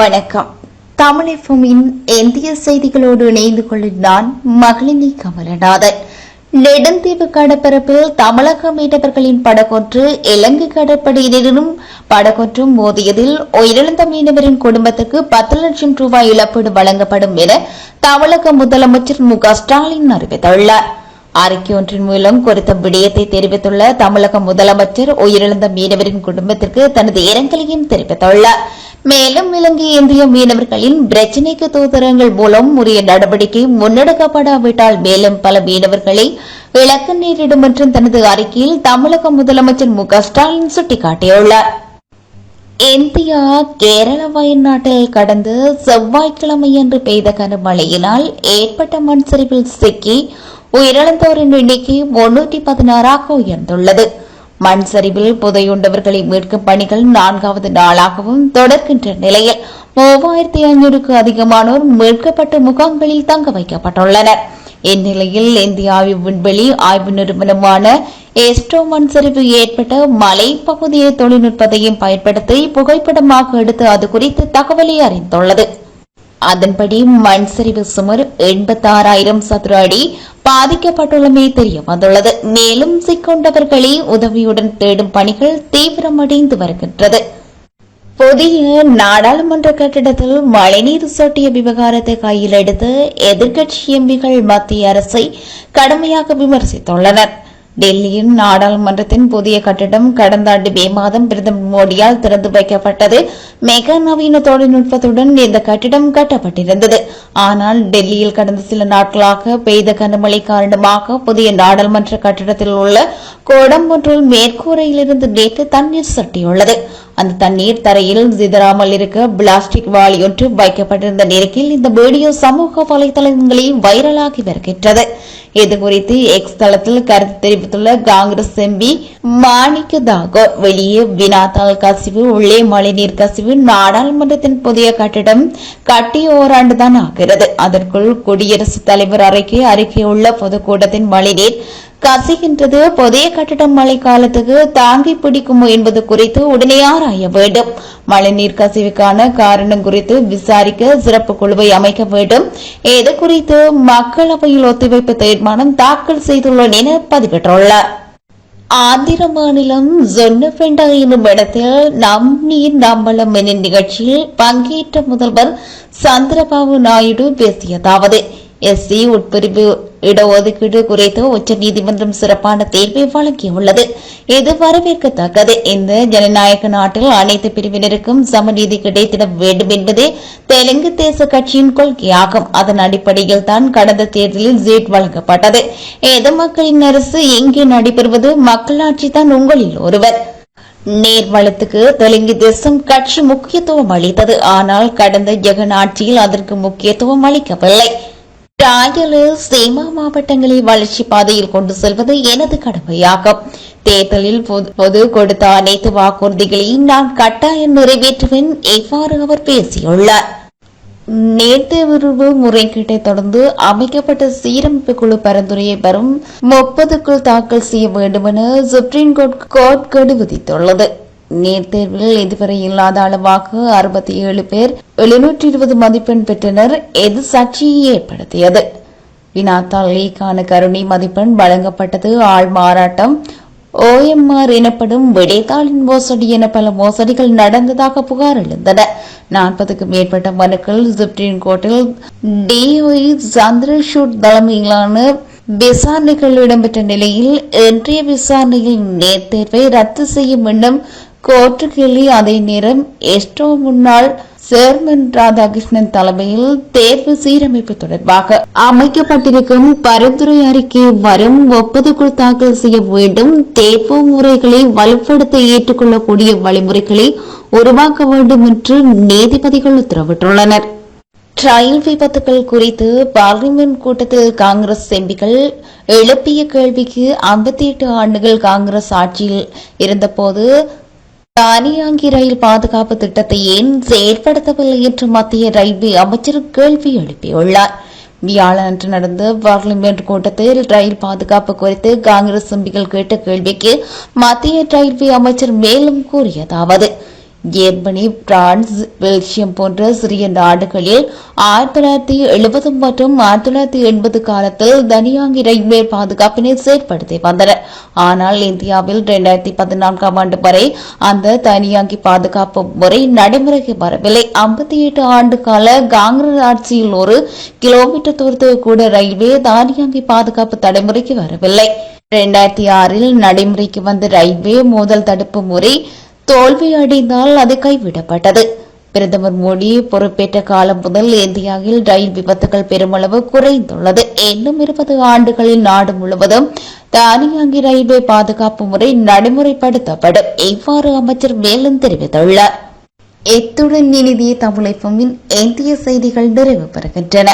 வணக்கம். தமிழகமின் இந்திய செய்திகளோடு இணைந்து கொள்ளும் நான் மகளினி கமலநாதன். நெடுந்தீவு கடற்பரப்பில் தமிழக மீனவர்களின் படகொன்று இலங்கை கடற்படையினரும் படகொன்றும் மோதியதில் உயிரிழந்த மீனவரின் குடும்பத்துக்கு பத்து லட்சம் ரூபாய் இழப்பீடு வழங்கப்படும் என தமிழக முதலமைச்சர் மு க ஸ்டாலின் அறிவித்துள்ளார். அறிக்கை ஒன்றின் மூலம் குறித்த விடயத்தை தெரிவித்துள்ள தமிழக முதலமைச்சர் உயிரிழந்த மீனவரின் குடும்பத்திற்கு தனது இரங்கலையும் தெரிவித்துள்ளார். மேலும் இலங்கை இந்திய மீனவர்களின் பிரச்சினைக்கு தூதரங்கள் மூலம் உரிய நடவடிக்கை முன்னெடுக்கப்படாவிட்டால் மேலும் பல மீனவர்களை இழக்க நேரிடும் என்றும் தனது அறிக்கையில் தமிழக முதலமைச்சர் மு க ஸ்டாலின் சுட்டிக்காட்டியுள்ளார். இந்தியா கேரள வயநாட்டில் கடந்த செவ்வாய்க்கிழமையன்று பெய்த கனமழையினால் ஏற்பட்ட மண் சரிவில் சிக்கி உயிரிழந்தோரின் எண்ணிக்கை முன்னூற்றி பதினாறாக உயர்ந்துள்ளது. மண் சரிவில் புதையுண்டவர்களை மீட்கும் பணிகள் நான்காவது நாளாகவும் தொடர்கின்ற நிலையில் மூவாயிரத்தி ஐநூறுக்கு அதிகமானோர் மீட்கப்பட்ட முகாம்களில் தங்க வைக்கப்பட்டுள்ளனர். இந்நிலையில் இந்திய ஆய்வு விண்வெளி ஆய்வு நிறுவனமான எஸ்டோ மண் சரிவு ஏற்பட்ட மலைப்பகுதியை தொழில்நுட்பத்தையும் பயன்படுத்தி புகைப்படமாக எடுத்து அது குறித்து தகவலை அறிந்துள்ளது. அதன்படி மண் சரிவு சுமார் எண்பத்தாறாயிரம் சதுர அடி பாதிக்கப்பட்டுள்ளமை தெரிய வந்துள்ளது மேலும் சிக்கொண்டவர்களை உதவியுடன் தேடும் பணிகள் தீவிரமடைந்து வருகின்றது. புதிய நாடாளுமன்ற கட்டிடத்தில் மழைநீர் சொட்டிய விவகாரத்தை கையில் எடுத்து எதிர்க்கட்சி எம்பிகள் மத்திய அரசை கடுமையாக விமர்சித்துள்ளனர். டெல்லியின் நாடாளுமன்றத்தின் புதிய கட்டிடம் கடந்த ஆண்டு மே மாதம் பிரதமர் மோடியால் திறந்து வைக்கப்பட்டது. மெக நவீன தொழில்நுட்பத்துடன் இந்த கட்டிடம் கட்டப்பட்டிருந்தது. ஆனால் டெல்லியில் கடந்த சில நாட்களாக பெய்த கனமழை காரணமாக புதிய நாடாளுமன்ற கட்டிடத்தில் உள்ள கோடம் ஒன்றில் மேற்கூரையிலிருந்து நேற்று தண்ணீர் சட்டியுள்ளது அந்த தண்ணீர் தரையில் சிதறாமல் இருக்க பிளாஸ்டிக் வாளி ஒன்று வைக்கப்பட்டிருந்த நிலையில் இந்த வீடியோ சமூக வலைதளங்களில் வைரலாகி வருகின்றது. இது குறித்து எக்ஸ் தளத்தில் கருத்து தெரிவித்துள்ள காங்கிரஸ் எம்பி மாணிக்க தாகோர் வெளியே வினாத்தாள் கசிவு உள்ளே மழைநீர் கசிவு நாடாளுமன்றத்தின் புதிய கட்டிடம் கட்டி ஓராண்டுதான் ஆகிறது. அதற்குள் குடியரசுத் தலைவர் அறைக்கு அறிக்கையுள்ள பொதுக்கூட்டத்தின் மழைநீர் கசிகின்றது. புதிய கட்டிடம் மழை காலத்துக்கு தாங்கி பிடிக்குமோ என்பது குறித்து உடனே ஆராய வேண்டும். மழைநீர் கசிவுக்கான காரணம் குறித்து விசாரிக்க சிறப்பு குழுவை அமைக்க வேண்டும். இது குறித்து மக்களவையில் ஒத்திவைப்பு தீர்மானம் தாக்கல் செய்துள்ளோம் என பதிவிட்டுள்ளார் ஆந்திர மாநிலம் ஜொன்னபெண்டா என்னும் இடத்தில் நம் நீர் நம்பளம் எனும் நிகழ்ச்சியில் பங்கேற்ற முதல்வர் சந்திரபாபு நாயுடு பேசியதாவது. எஸ்சி உட்பிரிவு இடஒதுக்கீடு குறித்து உச்சநீதிமன்றம் சிறப்பான தீர்ப்பை வழங்கியுள்ளது. இது வரவேற்கத்தக்கது. இந்த ஜனநாயக நாட்டில் அனைத்து பிரிவினருக்கும் சமநீதி கிடைத்திட வேண்டும் என்பதே தெலுங்கு தேச கட்சியின் கொள்கையாகும். அதன் அடிப்படையில் தான் கடந்த தேர்தலில் சீட் வழங்கப்பட்டது. எது மக்களின் அரசு எங்கே நடைபெறுவது மக்களாட்சி தான் உங்களில் ஒருவர். நேர்வளத்துக்கு தெலுங்கு தேசம் கட்சி முக்கியத்துவம் அளித்தது. ஆனால் கடந்த ஜெகன் ஆட்சியில் அதற்கு முக்கியத்துவம் அளிக்கவில்லை. ராயலில் சீமா மாவட்டங்களை வளர்ச்சி பாதையில் கொண்டு செல்வது எனது கடமையாகும். தேர்தலில் பொது கொடுத்த அனைத்து வாக்குறுதிகளையும் நான் கட்டாயம் நிறைவேற்றுவேன் இவ்வாறு அவர் பேசியுள்ளார். நேர்தேர்வு முறைகேட்டை தொடர்ந்து அமைக்கப்பட்ட சீரமைப்பு குழு பரிந்துரையை வரும் முப்பதுக்குள் தாக்கல் செய்ய வேண்டும் என சுப்ரீம் கோர்ட் கோர்ட் கெடு விதித்துள்ளது. நீட் தேர்வில் இதுவரை இல்லாத அளவாக அறுபத்தி ஏழு பேர் எழுநூற்றி இருபது மதிப்பெண் பெற்றனர். எது சர்ச்சையை ஏற்படுத்தியது? வினாத்தாள் லீக்கான கருணை மதிப்பெண் வழங்கப்பட்டது. ஆள் மாறாட்டம். ஓஎம்ஆர் எனப்படும் விடைத்தாளின் மோசடி என பல மோசடிகள் நடந்ததாக புகார் எழுந்தன. நாற்பதுக்கும் மேற்பட்ட மனுக்கள் சுப்ரீம் கோர்ட்டில் டிஒய் சந்திரசூட் தலைமையிலான விசாரணைகள் இடம்பெற்ற நிலையில் இன்றைய விசாரணையில் நேர்தேர்வை ரத்து செய்யும் எண்ணம் கோற்றுக்கிளி கிளி அதே நேரம் எஸ்டோ முன்னாள் சேர்மன் ராதாகிருஷ்ணன் தலைமையில் தேர்வு சீரமைப்பு தொடர்பாக அமைக்கப்பட்டிருக்கும் பரிந்துரை அறிக்கை வரும் ஒப்புதல் தாக்கல் செய்ய வேண்டும். தேர்வு முறைகளை வலுப்படுத்த ஏற்றுக்கொள்ளக்கூடிய வழிமுறைகளை உருவாக்க வேண்டும் என்று நீதிபதிகள் உத்தரவிட்டுள்ளனர். ரயில் விபத்துகள் குறித்து பார்லிமெண்ட் கூட்டத்தில் காங்கிரஸ் எம்பிகள் எழுப்பிய கேள்விக்கு ஐம்பத்தி எட்டு ஆண்டுகள் காங்கிரஸ் ஆட்சியில் இருந்தபோது தானியாங்கி ரயில் பாதுகாப்பு திட்டத்தை ஏன் செயற்படுத்தவில்லை என்று மத்திய ரயில்வே அமைச்சர் கேள்வி எழுப்பியுள்ளார். வியாழனன்று நடந்த பார்லிமெண்ட் கூட்டத்தில் ரயில் பாதுகாப்பு குறித்து காங்கிரஸ் எம்பிகள் கேட்ட கேள்விக்கு மத்திய ரயில்வே அமைச்சர் மேலும் கூறியதாவது ஜெர்மனி பிரான்ஸ் பெல்ஜியம் போன்ற சிறிய நாடுகளில் ஆயிரத்தி தொள்ளாயிரத்தி எழுபது மற்றும் ஆயிரத்தி தொள்ளாயிரத்தி எண்பது காலத்தில் தனியாங்கி ரயில்வே பாதுகாப்பினை செயற்படுத்தி வந்தனர் ஆனால் இந்தியாவில் இரண்டாயிரத்தி பதினான்காம் ஆண்டு வரை அந்த தனியாங்கி பாதுகாப்பு முறை நடைமுறைக்கு வரவில்லை. ஐம்பத்தி எட்டு ஆண்டு கால காங்கிரஸ் ஆட்சியில் ஒரு கிலோமீட்டர் தூரத்துக்கு கூட ரயில்வே தானியாங்கி பாதுகாப்பு தலைமுறைக்கு வரவில்லை. இரண்டாயிரத்தி ஆறில் நடைமுறைக்கு வந்த ரயில்வே மோதல் தடுப்பு முறை தோல்வி அடைந்தால் அது கைவிடப்பட்டது. பிரதமர் மோடி பொறுப்பேற்ற காலம் முதல் இந்தியாவில் ரயில் விபத்துகள் பெருமளவு குறைந்துள்ளது. இன்னும் இருபது ஆண்டுகளில் நாடு முழுவதும் தானியாங்கி ரயில்வே பாதுகாப்பு முறை நடைமுறைப்படுத்தப்படும். இவ்வாறு அமைச்சர் மேலும் தெரிவித்துள்ளார். எத்துடன் இனிதிய தமிழைப்புமின் இந்திய செய்திகள் நிறைவு பெறுகின்றன.